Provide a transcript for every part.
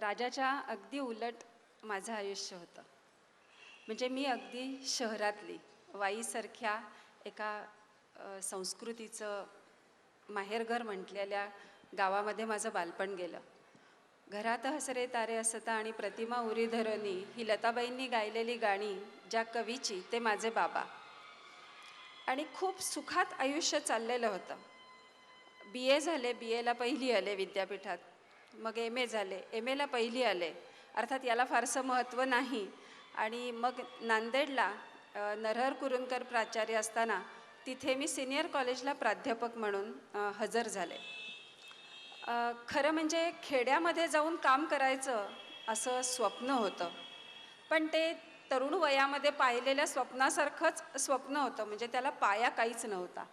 राजाच्या अगदी उलट माझं आयुष्य होतं. म्हणजे मी अगदी शहरातली वाईसारख्या एका संस्कृतीचं माहेरघर म्हटलेल्या गावामध्ये माझं बालपण गेलं. घरात हसरे तारे असता आणि प्रतिमा उरी धरणी ही लताबाईंनी गायलेली गाणी ज्या कवीची ते माझे बाबा. आणि खूप सुखात आयुष्य चाललेलं होतं. बी ए झाले बी एला पहिली आले विद्यापीठात. मग एम ए झाले. एम एला पहिली आले. अर्थात याला फारसं महत्त्व नाही. आणि मग नांदेडला नरहर कुरुंदकर प्राचार्य असताना तिथे मी सिनियर कॉलेजला प्राध्यापक म्हणून हजर झाले. खरं म्हणजे खेड्यामध्ये जाऊन काम करायचं असं स्वप्न होतं. पण ते तरुण वयामध्ये पाहिलेल्या स्वप्नासारखंच स्वप्न होतं. म्हणजे त्याला पाया काहीच नव्हता.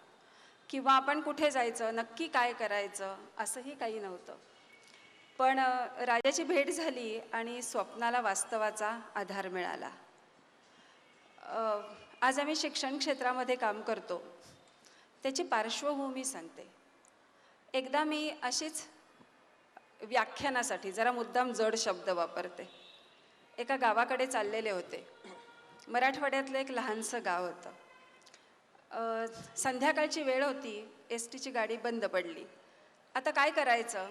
किंवा आपण कुठे जायचं नक्की काय करायचं असंही काही नव्हतं. पण राजाची भेट झाली आणि स्वप्नाला वास्तवाचा आधार मिळाला. आज आम्ही शिक्षण क्षेत्रामध्ये काम करतो. त्याची पार्श्वभूमी सांगते. एकदा मी अशीच व्याख्यानासाठी जरा मुद्दाम जड शब्द वापरते. एका गावाकडे चाललेले होते. मराठवाड्यातलं एक लहानसं गाव होतं. संध्याकाळची वेळ होती एस टीची गाडी बंद पडली. आता काय करायचं?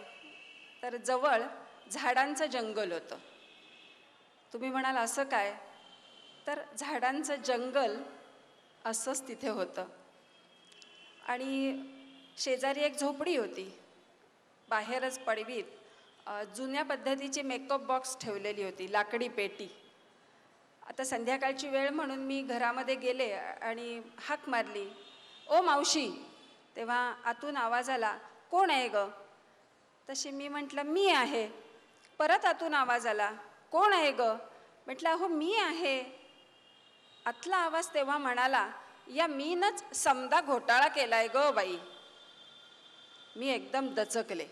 तर जवळ झाडांचं जंगल होतं. तुम्ही म्हणाल असं काय? तर झाडांचं जंगल असंच तिथे होतं. आणि शेजारी एक झोपडी होती. बाहेरच पडवीत. जुन्या पद्धतीची मेकअप बॉक्स ठेवलेली होती लाकडी पेटी. आता संध्याकाळची वेळ म्हणून मी घरामध्ये गेले आणि हाक मारली. ओ मावशी तेव्हा आतून आवाज आला कोण आहे गं? तशी मी म्हटलं मी आहे. परत आतून आवाज आला कोण आहे ग? म्हटलं अहो मी आहे. आतला आवाज तेव्हा म्हणाला या मीनच समदा घोटाळा केला आहे ग बाई. मी एकदम दचकले.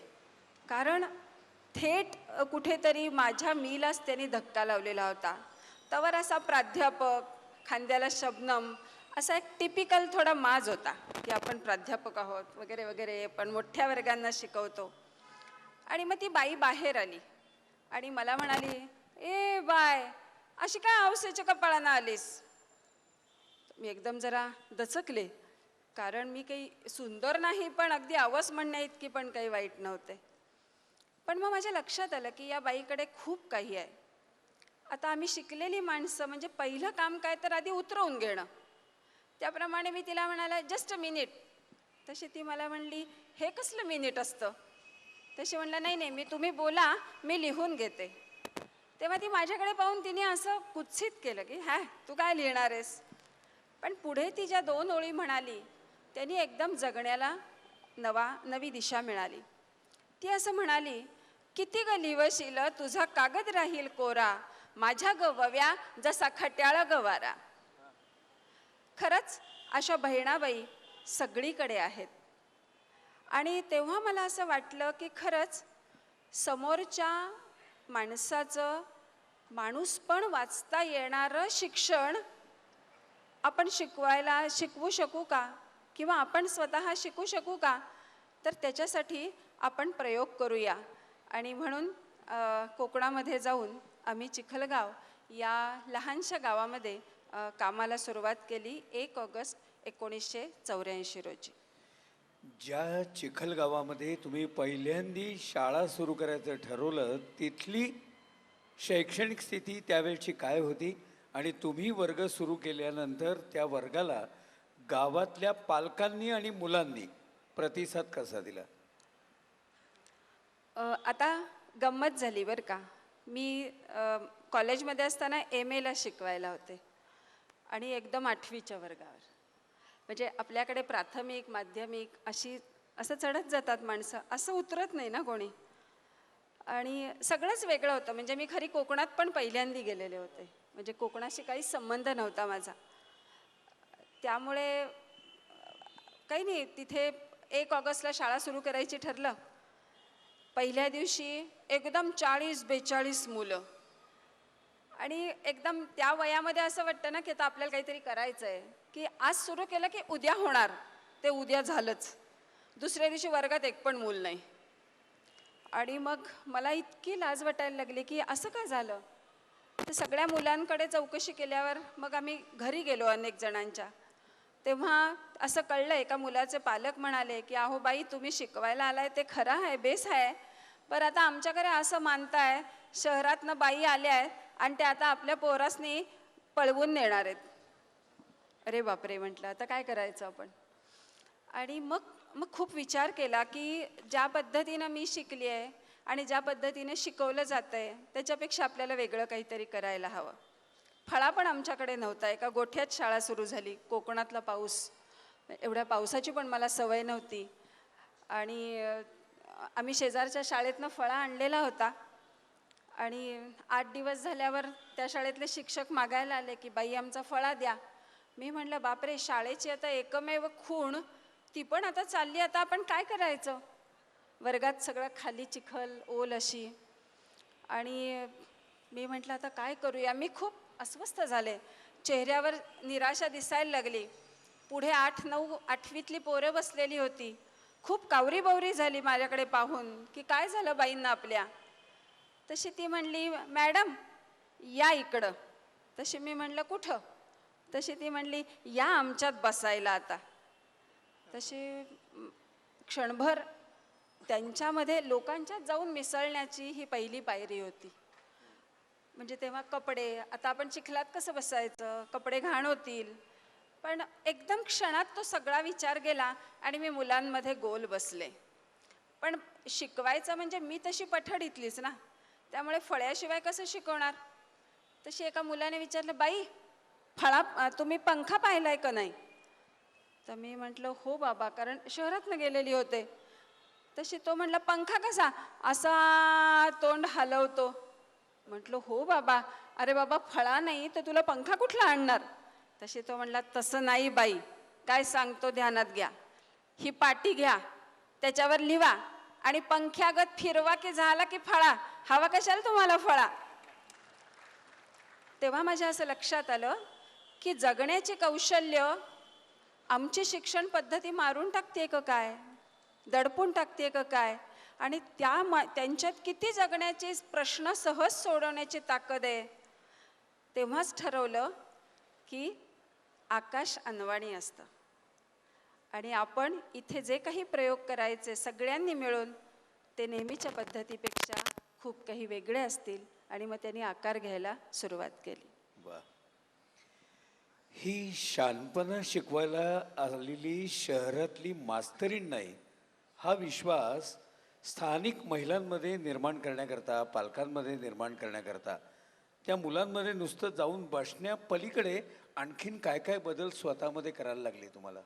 कारण थेट कुठेतरी माझ्या मीलाच त्यांनी धक्का लावलेला होता. तवर असा प्राध्यापक खांद्याला शबनम असा एक टिपिकल थोडा माज होता की आपण प्राध्यापक आहोत वगैरे वगैरे पण मोठ्या वर्गांना शिकवतो. आणि मग ती बाई बाहेर आली. आणि मला म्हणाली ए बाय अशी काय आवसेच्या कपाळानं आलीस? मी एकदम जरा दचकले कारण मी काही सुंदर नाही पण अगदी आवस म्हणण्या इतकी पण काही वाईट नव्हते. पण मग माझ्या लक्षात आलं की या बाईकडे खूप काही आहे. आता आम्ही शिकलेली माणसं म्हणजे पहिलं काम काय तर आधी उतरवून घेणं. त्याप्रमाणे मी तिला म्हणाला जस्ट अ मिनिट. तशी ती मला म्हणली हे कसलं मिनिट असतं? तशी म्हणलं नाही नाही मी तुम्ही बोला मी लिहून घेते. तेव्हा ती माझ्याकडे पाहून तिने असं कुत्सित केलं की हा तू काय लिहिणार आहेस? पण पुढे ती ज्या दोन ओळी म्हणाली त्यांनी एकदम जगण्याला नवा नवी दिशा मिळाली. ती असं म्हणाली किती ग लिवशील तुझा कागद राहील कोरा माझ्या गवव्या जसा खट्याळा गवारा. खरंच अशा बहिणाबाई सगळीकडे आहेत. आणि तेव्हा मला असं वाटलं की खरंच समोरच्या माणसाचं माणूस पण वाचता येणारं शिक्षण आपण शिकवायला शिकवू शकू का? किंवा आपण स्वतः शिकू शकू का? तर त्याच्यासाठी आपण प्रयोग करूया. आणि म्हणून कोकणामध्ये जाऊन आम्ही चिखलगाव या लहानशा गावामध्ये कामाला सुरुवात केली एक ऑगस्ट एकोणीसशे चौऱ्याऐंशी रोजी. ज्या चिखलगावामध्ये तुम्ही पहिल्यांदी शाळा सुरू करायचं ठरवलं तिथली शैक्षणिक स्थिती त्यावेळची काय होती? आणि तुम्ही वर्ग सुरू केल्यानंतर त्या वर्गाला गावातल्या पालकांनी आणि मुलांनी प्रतिसाद कसा दिला? आता गंमत झाली बरं का. मी कॉलेजमध्ये असताना एम एला शिकवायला होते. आणि एकदम आठवीच्या वर्गावर. म्हणजे आपल्याकडे प्राथमिक माध्यमिक अशी असं चढत जातात माणसं. असं उतरत नाही ना कोणी? आणि सगळंच वेगळं होतं. म्हणजे मी खरी कोकणात पण पहिल्यांदी गेलेले होते. म्हणजे कोकणाशी काही संबंध नव्हता माझा. त्यामुळे काही नाही तिथे एक ऑगस्टला शाळा सुरू करायची ठरलं. पहिल्या दिवशी एकदम चाळीस बेचाळीस मुलं. आणि एकदम त्या वयामध्ये असं वाटतं ना की आता आपल्याला काहीतरी करायचं आहे की आज सुरू केलं की उद्या होणार. ते उद्या झालंच. दुसऱ्या दिवशी वर्गात एक पण मूल नाही. आणि मग मला इतकी लाज वाटायला लागली की असं का झालं? तर सगळ्या मुलांकडे चौकशी केल्यावर मग आम्ही घरी गेलो अनेक जणांच्या. तेव्हा असं कळलं एका मुलाचे पालक म्हणाले की अहो बाई तुम्ही शिकवायला आलाय ते खरं आहे बेस आहे. पर आता आमच्याकडे असं मानताय शहरातनं बाई आल्या आहेत आणि त्या आता आपल्या पोरासनी पळवून नेणार आहेत. अरे बापरे म्हटलं आता काय करायचं आपण? आणि मग मग खूप विचार केला की ज्या पद्धतीनं मी शिकली आहे आणि ज्या पद्धतीने शिकवलं जातं आहे त्याच्यापेक्षा आपल्याला वेगळं काहीतरी करायला हवं. फळा पण आमच्याकडे नव्हता. एका गोठ्यात शाळा सुरू झाली. कोकणातला पाऊस एवढ्या पावसाची पण मला सवय नव्हती. आणि आम्ही शेजारच्या शाळेतनं फळा आणलेला होता. आणि आठ दिवस झाल्यावर त्या शाळेतले शिक्षक मागायला आले की बाई आमचा फळा द्या. मी म्हटलं बापरे शाळेची आता एकमेव खूण ती पण आता चालली आता आपण काय करायचं? वर्गात सगळं खाली चिखल ओल अशी. आणि मी म्हटलं आता काय करूया? मी खूप अस्वस्थ झाले. चेहऱ्यावर निराशा दिसायला लागली. पुढे आठ नऊ आठवीतली पोरं बसलेली होती. खूप कावरी बावरी झाली माझ्याकडे पाहून की काय झालं बाईंना आपल्या? तशी ती म्हणली मॅडम या इकडं. तशी मी म्हणलं कुठं? तशी ती म्हणली या आमच्यात बसायला आता. तशी क्षणभर त्यांच्यामध्ये लोकांच्यात जाऊन मिसळण्याची ही पहिली पायरी होती. म्हणजे तेव्हा कपडे आता आपण चिखलात कसं बसायचं? कपडे घाण होतील पण एकदम क्षणात तो सगळा विचार गेला आणि मी मुलांमध्ये गोल बसले. पण शिकवायचं म्हणजे मी तशी पठडीतलीच ना. त्यामुळे फळ्याशिवाय कसं शिकवणार? तशी एका मुलाने विचारलं बाई फळा तुम्ही पंखा पाहिलाय का नाही? तर मी म्हटलं हो बाबा. कारण शहरातनं गेलेली होते. तशी तो म्हटला पंखा कसा? असा तोंड हलवतो. म्हटलं हो बाबा. अरे बाबा फळा नाही तर तुला पंखा कुठला आणणार? तशी तो म्हणला तसं नाही बाई. काय सांगतो ध्यानात घ्या. ही पाटी घ्या. त्याच्यावर लिवा. आणि पंख्यागत फिरवा की झाला की फळा. हवा कशाला तुम्हाला फळा? तेव्हा माझ्या असं लक्षात आलं की जगण्याचे कौशल्य आमची शिक्षण पद्धती मारून टाकते का काय? दडपून टाकते का काय? आणि त्या मा त्यांच्यात किती जगण्याचे प्रश्न सहज सोडवण्याची ताकद आहे तेव्हाच ठरवलं की आकाश अनवाणी असतं. आणि आपण इथे जे काही प्रयोग करायचे सगळ्यांनी मिळून ते नेहमीच्या पद्धतीपेक्षा खूप काही वेगळे असतील आणि मग त्यांनी आकार घ्यायला सुरुवात केली. वा ही शानपणा शिकवायला आलेली शहरातली मास्तरीण नाही. हा विश्वास स्थानिक महिलांमध्ये निर्माण करण्याकरता पालकांमध्ये निर्माण करण्याकरता त्या मुलांमध्ये नुसतं जाऊन बसण्यापलीकडे आणखीन काय काय बदल स्वतःमध्ये करायला लागले तुम्हाला?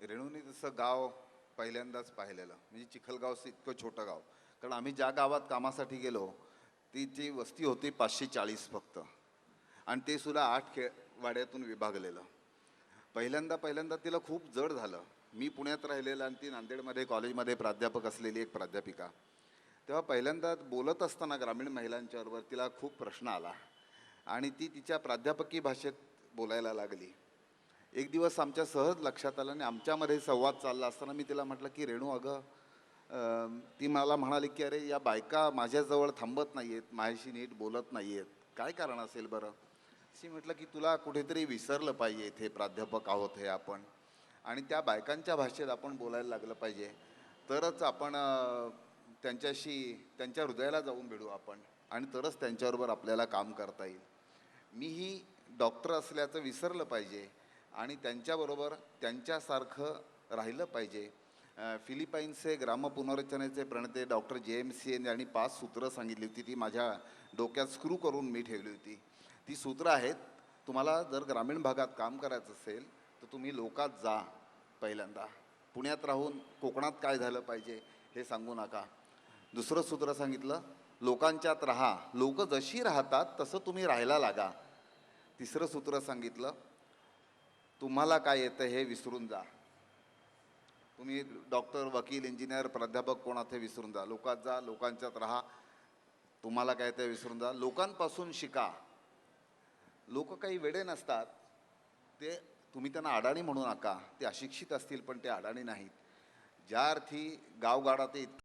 रेणूने जसं गाव पहिल्यांदाच पाहिलेलं. म्हणजे चिखलगाव इतकं छोटं गाव. कारण आम्ही ज्या गावात कामासाठी गेलो ती जी वस्ती होती पाचशे चाळीस फक्त. आणि ते सुद्धा आठ खे वाड्यातून विभागलेलं. पहिल्यांदा पहिल्यांदा तिला खूप जड झालं. मी पुण्यात राहिलेलं आणि ती नांदेडमध्ये कॉलेजमध्ये प्राध्यापक असलेली एक प्राध्यापिका. तेव्हा पहिल्यांदा बोलत असताना ग्रामीण महिलांच्याबरोबर तिला खूप प्रश्न आला. आणि ती तिच्या प्राध्यापकी भाषेत बोलायला लागली. एक दिवस आमच्या सहज लक्षात आलं आणि आमच्यामध्ये संवाद चालला असताना मी तिला म्हटलं की रेणू अगं ती मला म्हणाली की अरे या बायका माझ्याजवळ थांबत नाही आहेत माझ्याशी नीट बोलत नाही आहेत काय कारण असेल बरं? शी म्हटलं की तुला कुठेतरी विसरलं पाहिजे इथे प्राध्यापक आहोत हे आपण. आणि त्या बायकांच्या भाषेत आपण बोलायला लागलं पाहिजे. तरच आपण त्यांच्याशी त्यांच्या हृदयाला जाऊन भिडू आपण. आणि तरच त्यांच्याबरोबर आपल्याला काम करता येईल. मीही डॉक्टर असल्याचं विसरलं पाहिजे. आणि त्यांच्याबरोबर त्यांच्यासारखं राहिलं पाहिजे. फिलिपाईन्सचे ग्राम पुनर्रचनेचे प्रणेते doctor J M C N यांनी पाच सूत्रं सांगितली होती ती माझ्या डोक्यात स्क्रू करून मी ठेवली होती. ती सूत्रं आहेत. तुम्हाला जर ग्रामीण भागात काम करायचं असेल तर तुम्ही लोकात जा पहिल्यांदा. पुण्यात राहून कोकणात काय झालं पाहिजे हे सांगू नका. दुसरं सूत्र सांगितलं लोकांच्यात राहा. लोक जशी राहतात तसं तुम्ही राहायला लागा. तिसरं सूत्र सांगितलं तुम्हाला काय येतं हे विसरून जा. तुम्ही डॉक्टर वकील इंजिनियर प्राध्यापक कोणात हे विसरून जा. लोकात जा लोकांच्यात राहा. तुम्हाला काय ते विसरून जा. लोकांपासून शिका. लोक काही वेडे नसतात. ते तुम्ही त्यांना अडाणी म्हणू नका. ते अशिक्षित असतील पण ते अडाणी नाहीत. ज्या अर्थी गावगाडा ते इतकं